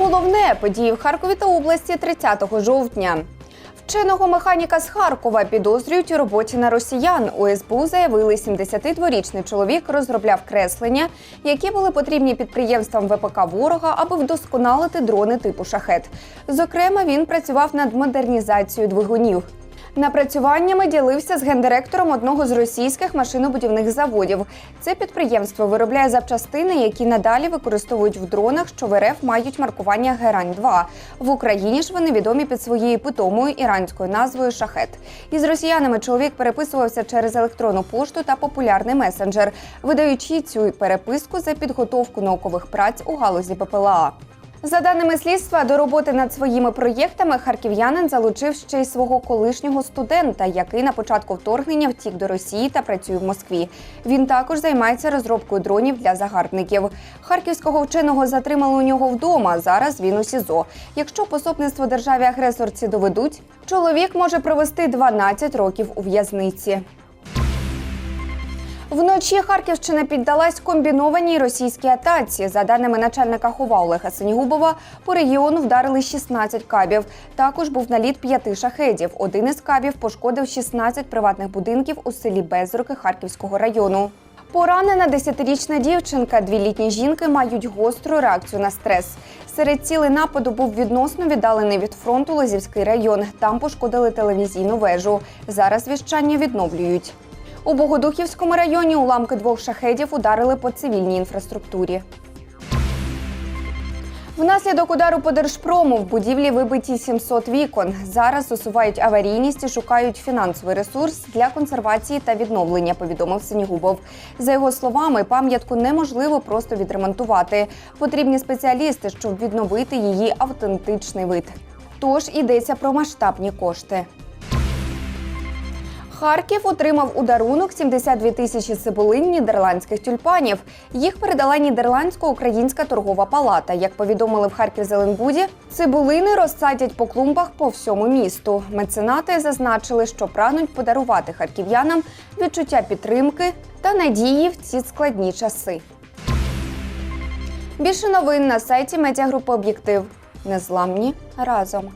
головне події в Харкові та області 30 жовтня. Вченого механіка з Харкова підозрюють у роботі на росіян. У СБУ заявили, 72-річний чоловік розробляв креслення, які були потрібні підприємствам ВПК ворога, аби вдосконалити дрони типу шахет. Зокрема, він працював над модернізацією двигунів. Напрацюваннями ділився з гендиректором одного з російських машинобудівних заводів. Це підприємство виробляє запчастини, які надалі використовують в дронах, що в РФ мають маркування Герань 2 В Україні ж вони відомі під своєю питомою іранською назвою Шахет. Із росіянами чоловік переписувався через електронну пошту та популярний месенджер, видаючи цю переписку за підготовку наукових праць у галузі ППЛА. За даними слідства, до роботи над своїми проєктами харків'янин залучив ще й свого колишнього студента, який на початку вторгнення втік до Росії та працює в Москві. Він також займається розробкою дронів для загарбників. Харківського вченого затримали у нього вдома. Зараз він у СІЗО. Якщо пособництво державі агресорці доведуть, чоловік може провести 12 років у в'язниці. Вночі Харківщина піддалась комбінованій російській атаці. За даними начальника ХОВА Олега Синігубова, по регіону вдарили 16 кабів. Також був наліт п'яти шахедів. Один із кабів пошкодив 16 приватних будинків у селі Безруки Харківського району. Поранена десятирічна дівчинка. Дві літні жінки мають гостру реакцію на стрес. Серед цілей нападу був відносно віддалений від фронту Лозівський район. Там пошкодили телевізійну вежу. Зараз віщання відновлюють. У Богодухівському районі уламки двох шахедів ударили по цивільній інфраструктурі. Внаслідок удару по держпрому в будівлі вибиті 700 вікон. Зараз усувають аварійність і шукають фінансовий ресурс для консервації та відновлення. Повідомив Синігубов. За його словами, пам'ятку неможливо просто відремонтувати. Потрібні спеціалісти, щоб відновити її автентичний вид. Тож йдеться про масштабні кошти. Харків отримав у дарунок 72 тисячі цибулин нідерландських тюльпанів. Їх передала нідерландсько-українська торгова палата. Як повідомили в Харків Зеленбуді, цибулини розсадять по клумбах по всьому місту. Меценати зазначили, що прагнуть подарувати харків'янам відчуття підтримки та надії в ці складні часи. Більше новин на сайті медіагрупи Об'єктив. Незламні разом.